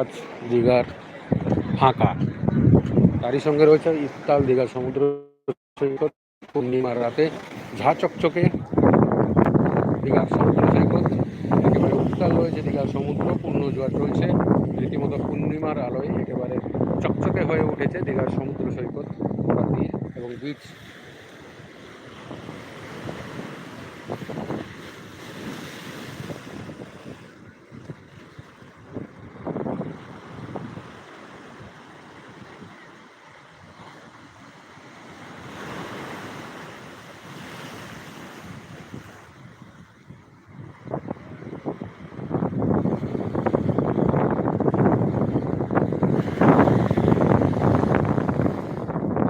আজ দীঘার ফাঁকা। তারই সঙ্গে রয়েছে ইফতাল দীঘার সমুদ্র সৈকত। পূর্ণিমার রাতে ঝা চকচকে দীঘার সমুদ্র সৈকত। একেবারে উত্তাল রয়েছে দীঘার সমুদ্র, পূর্ণ জোয়ার চলছে। রীতিমতো পূর্ণিমার আলোয় একেবারে চকচকে হয়ে উঠেছে দীঘার সমুদ্র সৈকত। এবং বিচ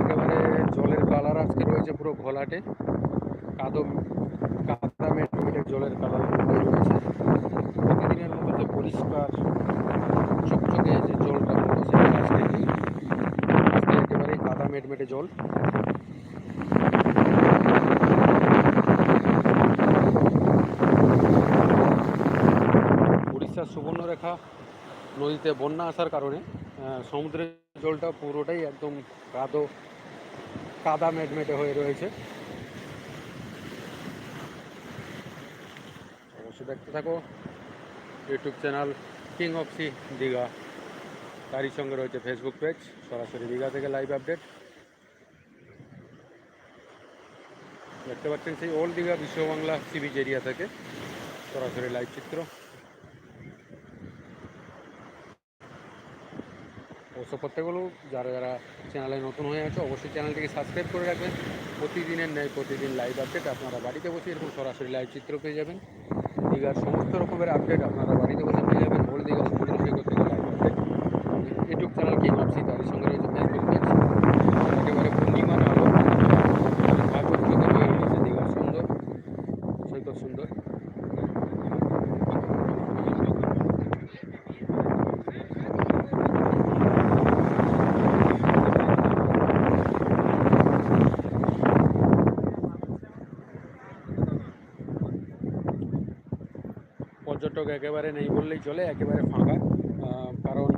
একেবারে জলের কালার আজকে রয়েছে পুরো ঘোলাটে কাদো, কাদা মেট জলের কালার রয়েছে প্রতিদিনের মতো যে পরিষ্কার, চকচকে যে জলটা সেটা আজকে আজকে একেবারে কাদা মেট মেটে জল। উড়িষ্যার সুবর্ণরেখা নদীতে বন্যা আসার কারণে সমুদ্রের জলটা পুরোটাই একদম কাদো, কাদা মেটমেটে হয়ে রয়েছে। অবশ্যই দেখতে থাকো। YouTube channel king of sea Digha তারই সঙ্গে রয়েছে ফেসবুক পেজ সরাসরি দীঘা থেকে লাইভ আপডেট দেখতে পাচ্ছেন সেই old Digha Biswa Bangla sea beach area থেকে। সরাসরি লাইভ চিত্র। অবশ্য প্রত্যেকগুলো যারা যারা চ্যানেলে নতুন হয়ে আছে, অবশ্যই চ্যানেলটিকে সাবস্ক্রাইব করে রাখবেন। প্রতিদিনের ন্যায় প্রতিদিন লাইভ আপডেট আপনারা বাড়িতে বসে এরকম সরাসরি লাইভ চিত্র পেয়ে যাবেন। দীঘার সমস্ত রকমের আপডেট আপনারা বাড়িতে বসে পেয়ে যাবেন ওল্ড দীঘা সমুদ্র সৈকত থেকে live update YouTube channel king of sea তারই সঙ্গে রয়েছে ফেসবুক পেজ একেবারে পূর্ণিমার আলো ভাগবত হয়ে উঠেছে দীঘার সুন্দর সৈকত সুন্দর পর্যটক একেবারে নেই বললেই চলে, একেবারে ফাঁকা। কারণ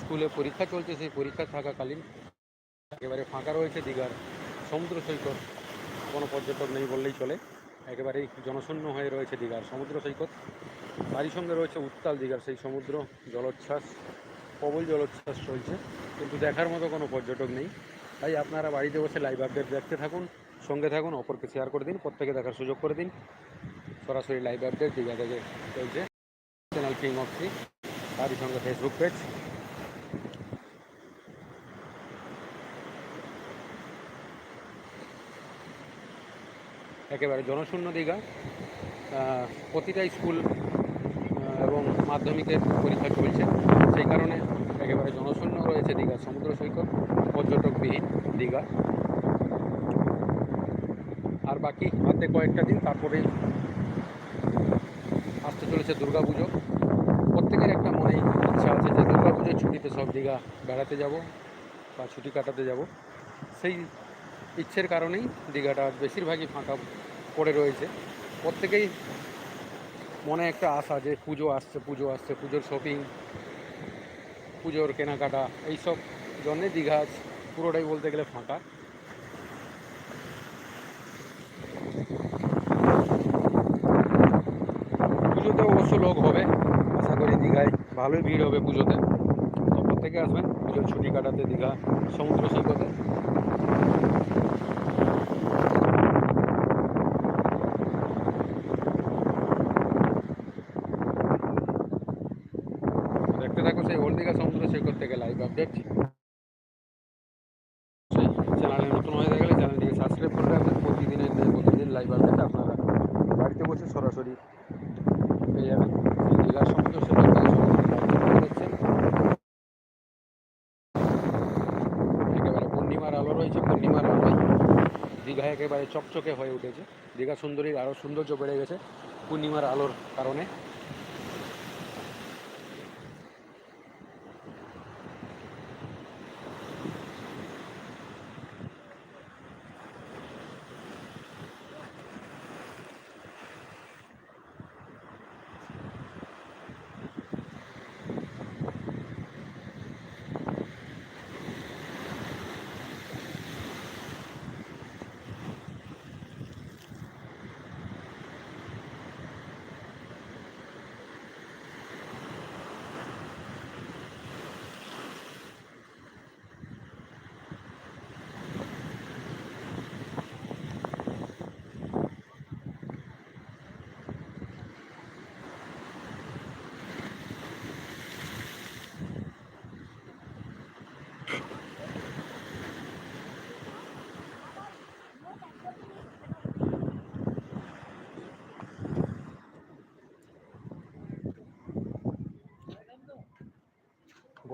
স্কুলে পরীক্ষা চলছে, সেই পরীক্ষা থাকাকালীন একেবারে ফাঁকা রয়েছে দীঘার সমুদ্র সৈকত। কোনো পর্যটক নেই বললেই চলে, একেবারেই জনশূন্য হয়ে রয়েছে দীঘার সমুদ্র সৈকত। তারই সঙ্গে রয়েছে উত্তাল দীঘার, সেই সমুদ্র জলোচ্ছ্বাস, প্রবল জলোচ্ছ্বাস চলছে। কিন্তু দেখার মতো কোনো পর্যটক নেই। তাই আপনারা বাড়িতে বসে লাইভ আপডেট দেখতে থাকুন, সঙ্গে থাকুন, অপরকে শেয়ার করে দিন, প্রত্যেকে দেখার সুযোগ করে দিন। সরাসরি লাইভ আপডেট দীঘা থেকে চলছে। চ্যানেল কিং অফ সি তারই সঙ্গে ফেসবুক পেজ একেবারে জনশূন্য দীঘা। প্রতিটা স্কুল এবং মাধ্যমিকের পরীক্ষা চলছে। সেই কারণে একেবারে জনশূন্য রয়েছে দীঘা, সমুদ্র সৈকত, পর্যটকবিহীন দীঘা। আর বাকি হাতে কয়েকটা দিন তারপরে আসতে চলেছে দুর্গা পুজো প্রত্যেকের একটা মনে ইচ্ছা আছে যে দুর্গা পুজোর ছুটিতে সব দীঘা বেড়াতে যাব বা ছুটি কাটাতে যাব। সেই ইচ্ছের কারণেই দীঘাটা বেশিরভাগই ফাঁকা পড়ে রয়েছে। প্রত্যেকেই মনে একটা আশা যে পুজো আসছে পুজো আসছে, পুজোর শপিং পুজোর কেনাকাটা, এইসব জন্যে দীঘা পুরোটাই বলতে গেলে ফাঁকা পুজোতে অবশ্য লোক হবে। আশা করি দীঘায় ভালোই ভিড় হবে পুজোতে। তো প্রত্যেকে আসবেন? পুজোর ছুটি কাটাতে দীঘা সমুদ্র সৈকতে। দেখতে থাকো সেই ওল্ড দীঘা সমুদ্র সৈকত থেকে লাইভ আপডেট চ্যানেলে নতুন হয়ে গেলে চ্যানেলটিকে সাবস্ক্রাইব করে রাখবেন। প্রতিদিনের প্রতিদিন লাইভ আপডেট আপনারা বাড়িতে বসে সরাসরি পেয়ে যাবেন। জেলার সমস্ত দেখছেন একেবারে পূর্ণিমার আলো রয়েছে, পূর্ণিমার আলোয় দীঘা একেবারে চকচকে হয়ে উঠেছে। দীঘা সুন্দরীর আরও সৌন্দর্য বেড়ে গেছে পূর্ণিমার আলোর কারণে।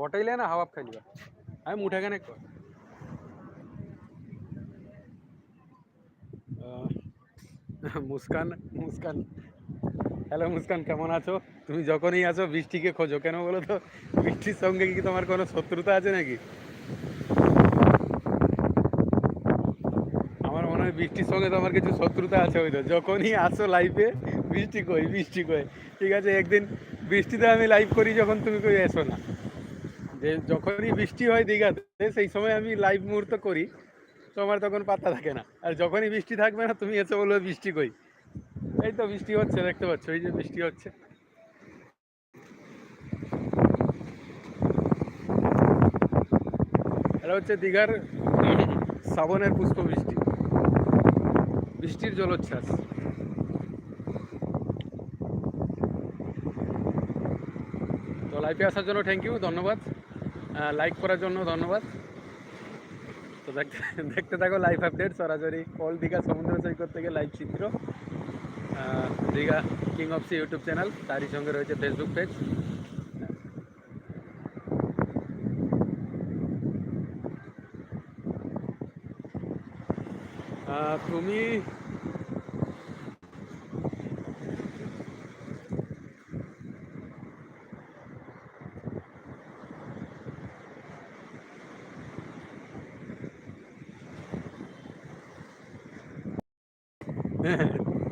গোটাইলে না হাওয়াপ খাইলিবা আমি মুঠাখানে কর আহ, মুস্কান মুস্কান হ্যালো মুস্কান কেমন আছো? তুমি যখনই আছো বৃষ্টিকে খোঁজো কেন বলো তো? বৃষ্টির সঙ্গে কি তোমার কোনো শত্রুতা আছে নাকি? আমার মনে হয় বৃষ্টির সঙ্গে তোমার কিছু শত্রুতা আছে হয়তো। যখনই আসো লাইভে বৃষ্টি কই বৃষ্টি কই। ঠিক আছে একদিন বৃষ্টিতে আমি লাইভ করি যখন তুমি কই এসো না। যখনই বৃষ্টি হয় দীঘাতে, সেই সময় আমি লাইভ মুহূর্ত করি। তোমার তখন পাত্তা থাকে না। আর যখনই বৃষ্টি থাকবে না, তুমি এসে বলবে বৃষ্টি কই? এই তো বৃষ্টি হচ্ছে, দেখতে পাচ্ছ, এই যে বৃষ্টি হচ্ছে। এটা হচ্ছে দীঘার শ্রাবণের পুষ্প বৃষ্টি। বৃষ্টির জলোচ্ছ্বাস। তো লাইভে আসার জন্য থ্যাংক ইউ ধন্যবাদ। লাইক করার জন্য ধন্যবাদ। তো দেখতে দেখতে থাকো লাইভ আপডেট সরাসরি কল দীঘা সমুদ্র সৈকত থেকে লাইভ চিত্র। Digha king of sea YouTube channel তারই সঙ্গে রয়েছে ফেসবুক পেজ তুমি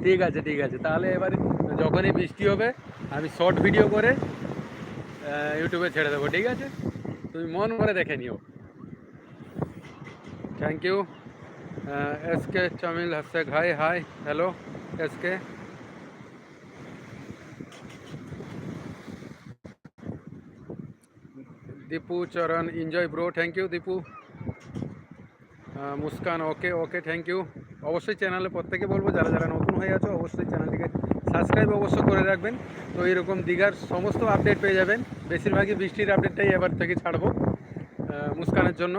ঠিক আছে ঠিক আছে। তাহলে এবারে যখনই বৃষ্টি হবে, আমি শর্ট ভিডিও করে ইউটিউবে ছেড়ে দেবো, ঠিক আছে? তুমি মন করে দেখে নিও। থ্যাংক ইউ এস কে চামিল হাসেক hi hi hello S K Dipu Charan enjoy bro thank you Dipu Muskan okay okay thank you অবশ্যই চ্যানেলে প্রত্যেকে বলব, যারা যারা হয়ে আছো, অবশ্যই চ্যানেলটিকে সাবস্ক্রাইব অবশ্য করে রাখবেন। তো এরকম দীঘার সমস্ত আপডেট পেয়ে যাবেন। বেশিরভাগই বৃষ্টির আপডেটটাই এবার থেকে ছাড়বো মুস্কানের জন্য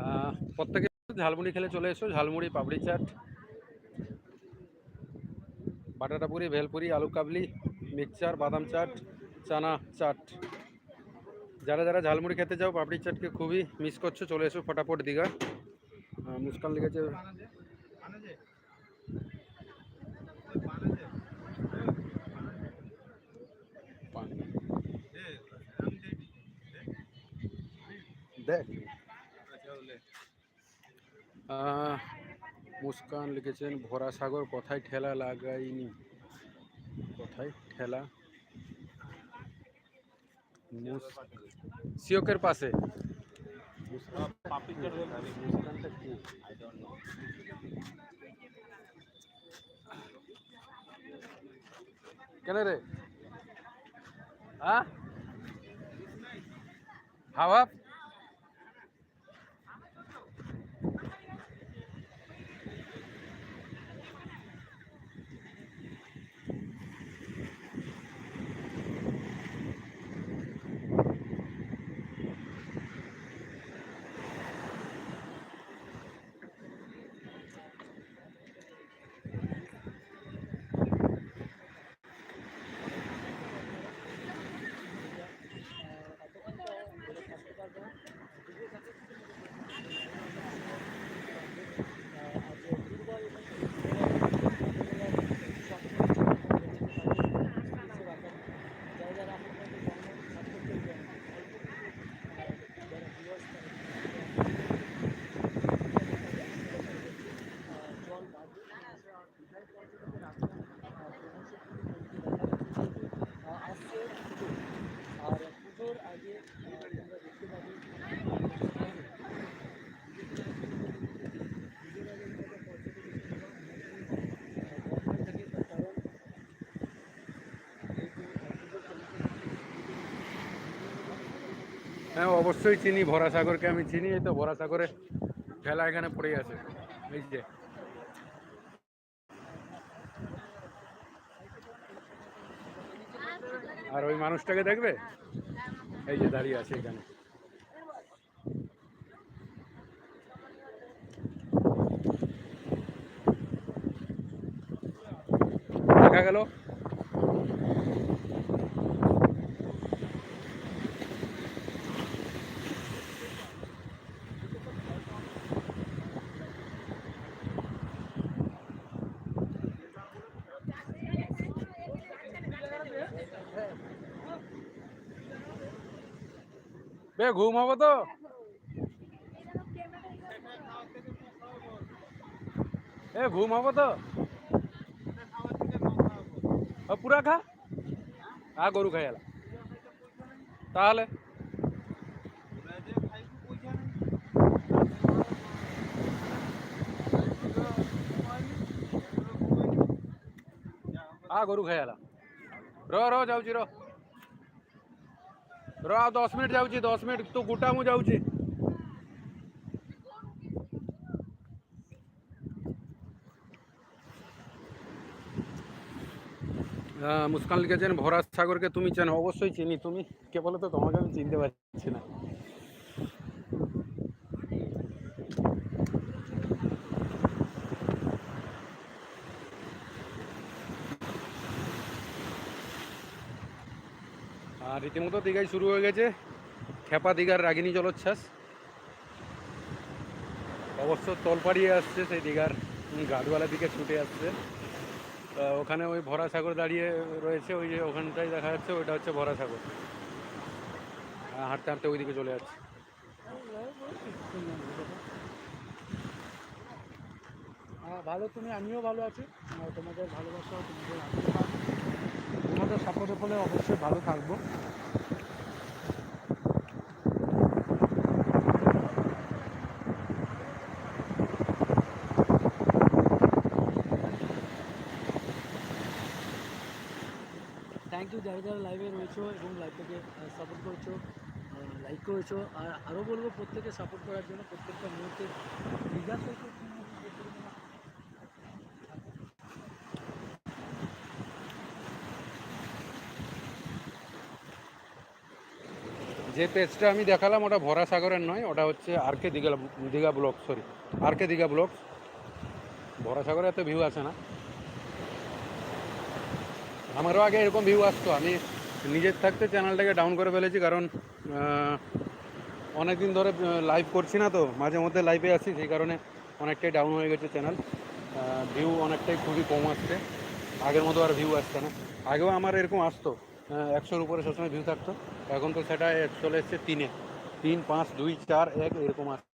আহ, প্রত্যেকে ঝালমুড়ি খেলে চলে এসো, ঝালমুড়ি, পাপড়ি চাট, বাটাটা পুরি ভেলপুরি আলু কাবলি, মিক্সচার, বাদাম চাট, চানা চাট। যারা যারা ঝালমুড়ি খেতে যাও পাপড়ি চাটকে খুবই মিস করছ, চলে এসো ফটাফট দীঘা। মুস্কান লিখেছে দেখ। মুস্কান লিখেছেন, ভরা সাগর কোথায় ঠেলা লাগাইনি? কোথায় ঠেলা? সিওকের পাশে? কেন রে? হ্যাঁ? হাওয়া? অবশ্যই চিনি, ভরা সাগরকে আমি চিনি, এই তো ভরা সাগরে ঠেলা এখানে পড়ে আছে। এই যে। আর ওই মানুষটাকে দেখবে? এই যে দাঁড়িয়ে আছে এখানে। দেখা গেল। બે ઘૂમ હવે તો. એ ઘૂમ હવે તો. પૂરા ખા? હા, ગોરું ખાયેલા તાલે હા, ગોરું ખાયેલા રો રો, જાઉં રો. ର ଯାଉଛି ର ର ଆଉ ଦଶ ମିନିଟ୍ ଯାଉଛି ଦଶ ମିନିଟ୍ ତୁ ଗୋଟା ମୁଁ ଯାଉଛି আহ, মুস্কান লিখেছেন ভরা সাগরকে তুমি চেনো অবশ্যই চিনি তুমি কে বলো তো তোমাকে আমি চিনতে পারছি না আর রীতিমতো দীঘায় শুরু হয়ে গেছে। খেপা দীঘার রাগিনী জলোচ্ছ্বাস। অবশ্য তলপাড়িয়ে আসছে সেই দীঘার ঘাটওয়ালা দিকে ছুটে আসছে। ওখানে ওই ভরা সাগর দাঁড়িয়ে রয়েছে, ওই যে ওখানটাই দেখা যাচ্ছে, ওইটা হচ্ছে ভরা সাগর হাঁটতে হাঁটতে ওইদিকে চলে যাচ্ছে। ভালো, তুমি, আমিও ভালো আছি। তোমাদের ভালোবাসা, তোমাদের তোমাদের সাপোর্টের ফলে অবশ্যই ভালো থাকব। থ্যাংক ইউ যারা যারা লাইভে রয়েছো এবং লাইভটাকে সাপোর্ট করেছ লাইক করেছ, আর আরও বলব প্রত্যেকে সাপোর্ট করার জন্য প্রত্যেকটা মুহূর্তে সৈকত যে পেজটা আমি দেখালাম, ওটা ভরা সাগরের নয়, ওটা হচ্ছে RK Digha Digha block sorry RK Digha block ভরা সাগরে এত ভিউ আসে না। আমারও আগে এরকম ভিউ আসতো। আমি নিজের থাকতে চ্যানেলটাকে ডাউন করে ফেলেছি, কারণ অনেক দিন ধরে লাইভ করছি না তো, মাঝে মধ্যে লাইভে আসি সেই কারণে অনেকটাই ডাউন হয়ে গেছে চ্যানেল ভিউ অনেকটাই খুবই কম আসছে। আগের মতো আর ভিউ আসছে না। আগেও আমার এরকম আসতো একশোর উপরে সবসময় ভিউ থাকতো। এখন তো সেটা চলে এসছে তিনে। তিন পাঁচ দুই চার এক এরকম আসছে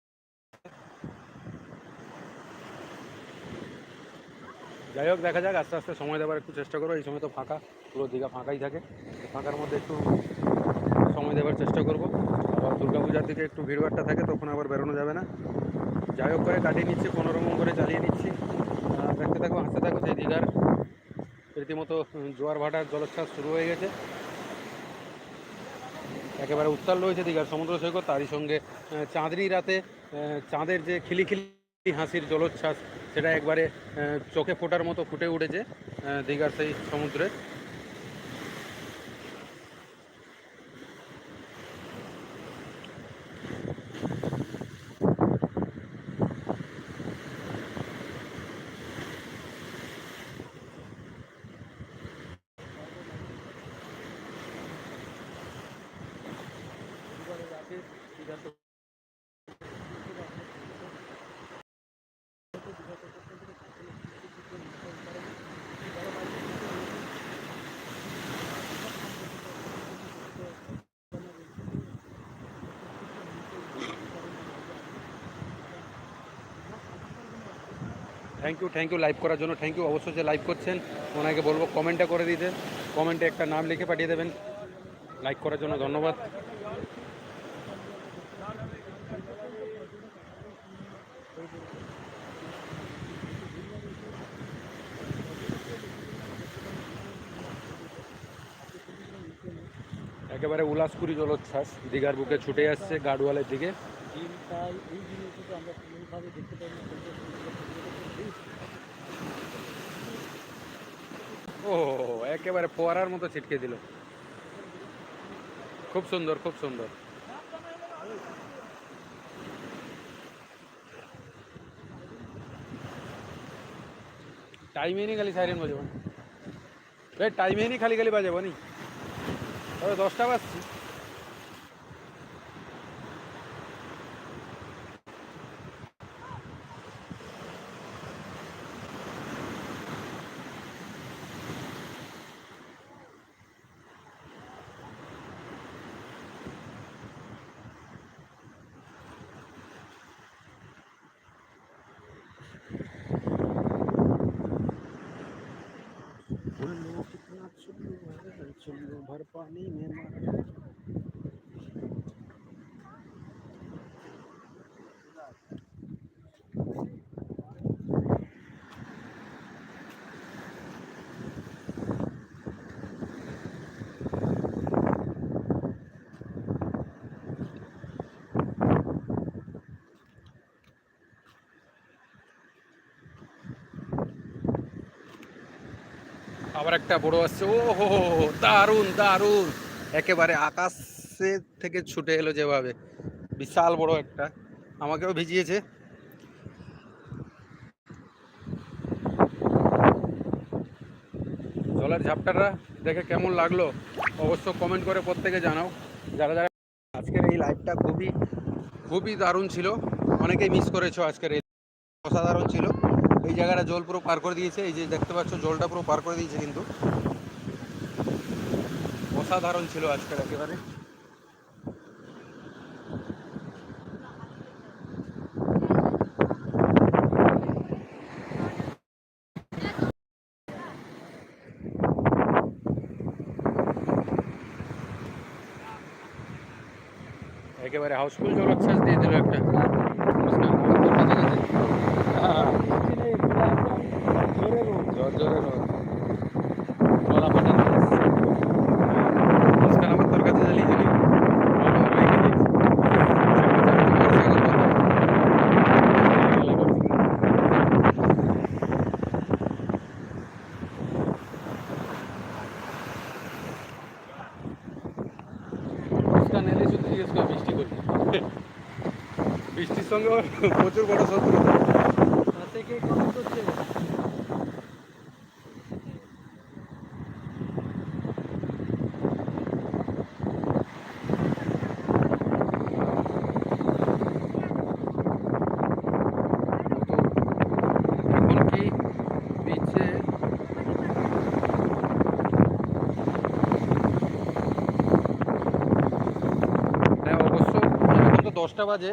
যাই হোক দেখা যাক আস্তে আস্তে সময় দেওয়ার একটু চেষ্টা করো। এই সময় তো ফাঁকা পুরো দীঘা ফাঁকাই থাকে। ফাঁকার মধ্যে একটু সময় দেওয়ার চেষ্টা করব। আবার দুর্গাপূজার দিকে একটু ভিড়ভাড়টা থাকে তখন আবার বেরোনো যাবে না। যাই হোক করে কাটিয়ে নিচ্ছি কোনোরকম করে চালিয়ে নিচ্ছি। দেখতে থাকো হাসতে থাকো সেই দীঘার। রীতিমতো জোয়ার ভাটার জলোচ্ছ্বাস শুরু হয়ে গেছে। একেবারে উত্তাল রয়েছে দীঘার সমুদ্র সৈকত, তারই সঙ্গে চাঁদনি রাতে চাঁদের যে খিলিখিলি হাসির জলোচ্ছ্বাস, সেটা একবারে চোখে ফোটার মতো ফুটে উঠেছে দীঘার সেই সমুদ্রে। Thank you thank you live করার জন্য, থ্যাংক ইউ অবশ্যই যে লাইভ করছেন। ওনাকে বলব, কমেন্টটা করে দিতে কমেন্টে একটা নাম লিখে পাঠিয়ে দেবেন। লাইক করার জন্য ধন্যবাদ। একেবারে উলাসপুরি জলোচ্ছ্বাস, দীঘার বুকে ছুটে আসছে গার্ডওয়ালের দিকে কোনোভাবে দেখতে পাই না কিন্তু সমুদ্র সৈকতে ও, একেবারে ফোয়ারার মতো ছিটকে দিল। খুব সুন্দর খুব সুন্দর। টাইমে নি খালি সাইরেন বাজাবো। টাইমে নি খালি খালি বাজাবো নি। তবে দশটা বাজছি। भर पानी में मर আবার একটা বড় আসছে। ও হো দারুণ দারুণ। একেবারে আকাশে থেকে ছুটে এলো যেভাবে। বিশাল বড় একটা। আমাকেও ভিজিয়েছে। জলের ঝাপটাটা দেখে কেমন লাগল অবশ্য কমেন্ট করে প্রত্যেকে জানাও। যারা যারা আজকের এই লাইভটা খুবই খুবই দারুণ ছিল, অনেকেই মিস করেছ আজকের এই, অসাধারণ ছিল। এই জায়গাটা জল পুরো পার করে দিয়েছে। এই যে দেখতে পাচ্ছ, জলটা পুরো পার করে দিয়েছে কিন্তু। অসাধারণ ছিল আজকের একেবারে। একেবারে হাউসফুল জলোচ্ছ্বাস দিয়ে দিল একটা নমস্কার, আমার তোর কাছে গেছে। হ্যাঁ, জোরে রোদ জোর রোদ। গলা ফাটা রোদ। মুস্কান আমার তোর কাছে জ্বালিয়ে দিলি। কর বৃষ্টি করবি বৃষ্টির সঙ্গে প্রচুর বড় শত্রুতা পাশে কে কমেন্ট করছে এখন কি বিচে হ্যাঁ অবশ্য এখন তো দশটা বাজে।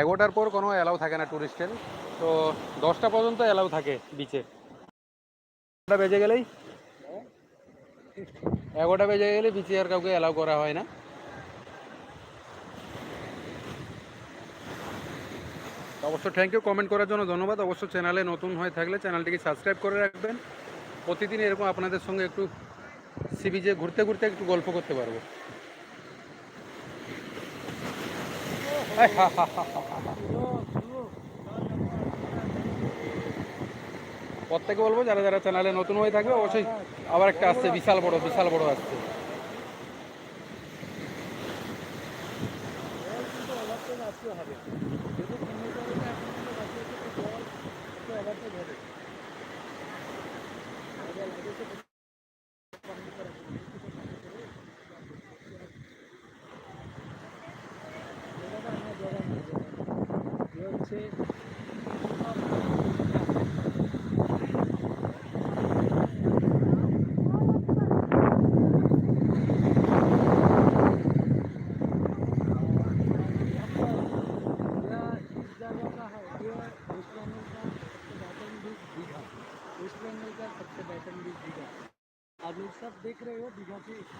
এগারোটার পর কোনো অ্যালাউ থাকে না টুরিস্টের তো দশটা পর্যন্ত অ্যালাউ থাকে বিচে এগারোটা বেজে গেলেই? এগারোটা বেজে গেলে বিচে আর কাউকে অ্যালাউ করা হয় না। অবশ্য থ্যাংক ইউ কমেন্ট করার জন্য ধন্যবাদ। অবশ্য চ্যানেলে নতুন হয়ে থাকলে চ্যানেলটিকে সাবস্ক্রাইব করে রাখবেন। প্রতিদিন এরকম আপনাদের সঙ্গে একটু সি বিচে ঘুরতে ঘুরতে একটু গল্প করতে পারব আয় হা হা হা হা হা। প্রত্যেকে বলব, যারা যারা চ্যানেলে নতুন হয়ে থাকবে, অবশ্যই আবার একটা আসছে, বিশাল বড় বিশাল বড় আসছে। 那我比较低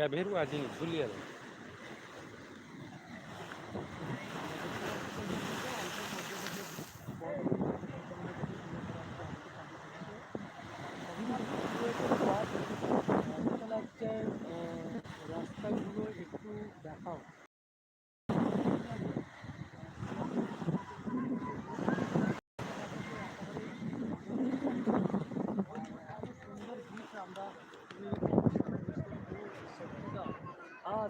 ક્યાં ભેરવા જઈને ભૂલી આવે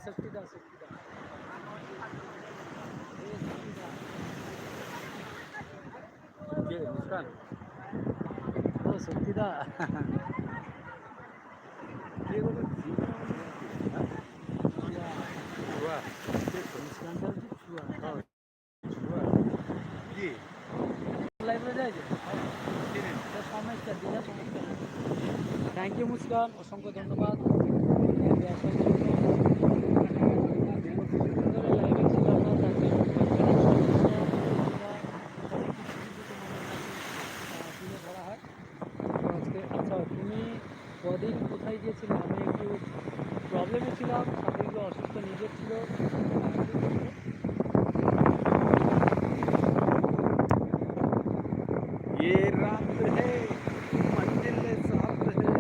సెఫ్టీ దా సెఫ్టీ దా ఓకే ముస్కాన్ ఓ సెఫ్టీ దా ये बोलो चुआ चुआ मुस्कान सर जी चुआ हाँ ये लाइव में जाए जी थैंक यू मुस्कान असंख्य धन्यवाद প্রবলেমে ছিলাম শারীরিক অসুস্থ নিজের ছিল ये रात है मंजिल साथ है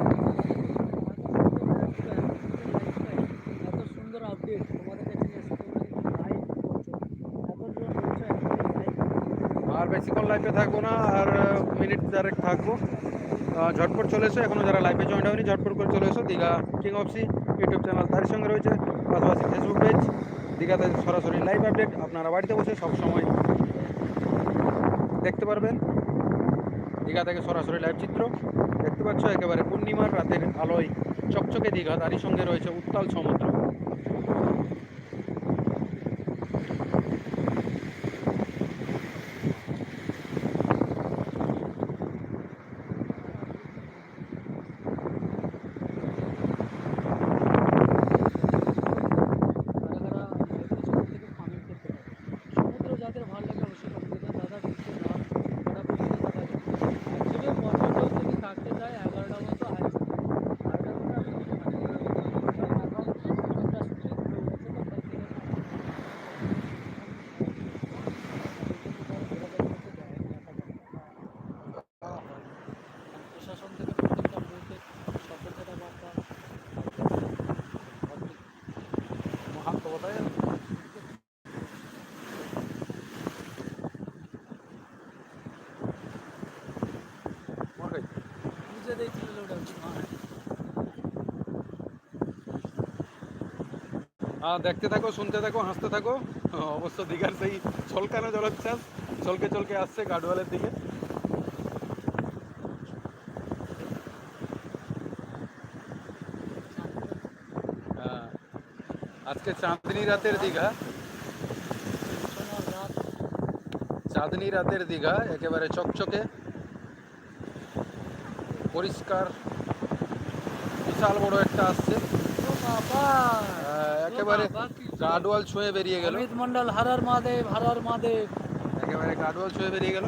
এত সুন্দর আপডেট তোমাদের কাছে নিয়ে এসে তোমরা লাইভ করছো এতজন রয়েছে এতজন লাইভ আর বেশিক্ষণ লাইভে থাকবো না আর মিনিট চারেক থাকবো আহ, ঝটপট চলে এসো এখনো যারা লাইভে জয়েন হয়নি ঝটপট করে চলে এসো Digha king of C YouTube channel তার সঙ্গে রয়েছে, পাশাপাশি ফেসবুক পেজ দীঘাতে সরাসরি লাইভ আপডেট আপনারা বাড়িতে বসে সবসময় দেখতে পারবেন। দীঘা থেকে সরাসরি লাইভ চিত্র, দেখতে পাচ্ছ একেবারে পূর্ণিমার রাতের আলোয় চকচকে দীঘা, তারই সঙ্গে রয়েছে উত্তাল সমুদ্র। দেখতে থাকো, শুনতে থাকো, হাসতে থাকো। অবশ্য দীঘার সেই ছলকানো জলোচ্ছ্বাস চলকে চলকে আসছে গাডওয়ালের দিকে। আজকে চাঁদনি রাতের দীঘা। চাঁদনি রাতের দীঘা, একেবারে চকচকে, পরিষ্কার, বিশাল বড় একটা আসছে। একেবারে বাবা, গাডওয়াল ছুঁয়ে বেরিয়ে গেল। মন্ডল হারার মহাদেব হারার মহাদেব। একেবারে গাডওয়াল ছুঁয়ে বেরিয়ে গেল।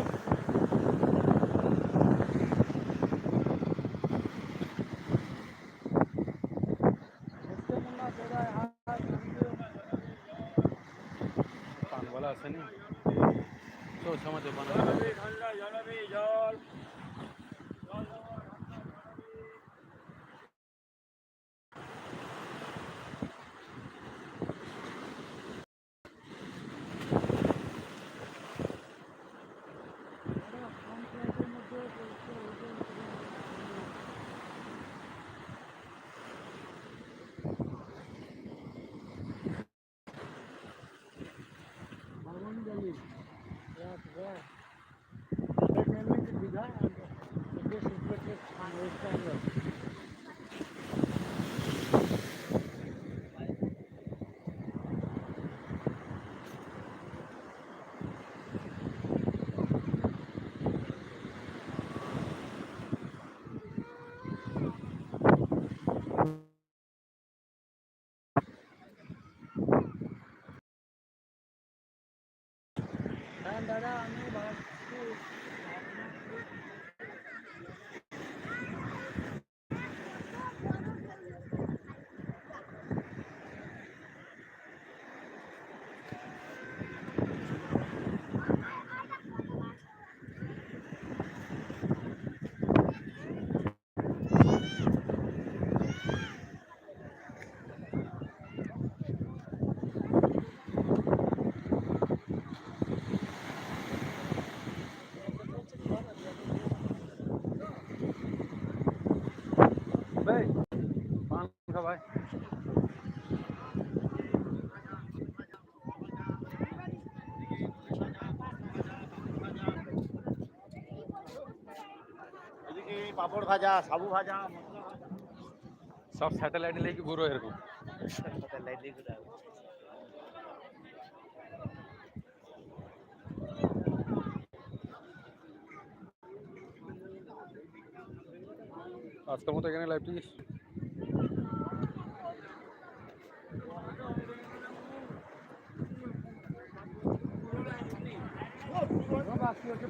পাঁপড় ভাজা, সাবু ভাজা, সব স্যাটেলাইট নিলে কি ঘুরো এরকম? স্যাটেলাইট নিয়ে ঘুরো আজকের মতো এখানে লাইভটি বাকি হচ্ছে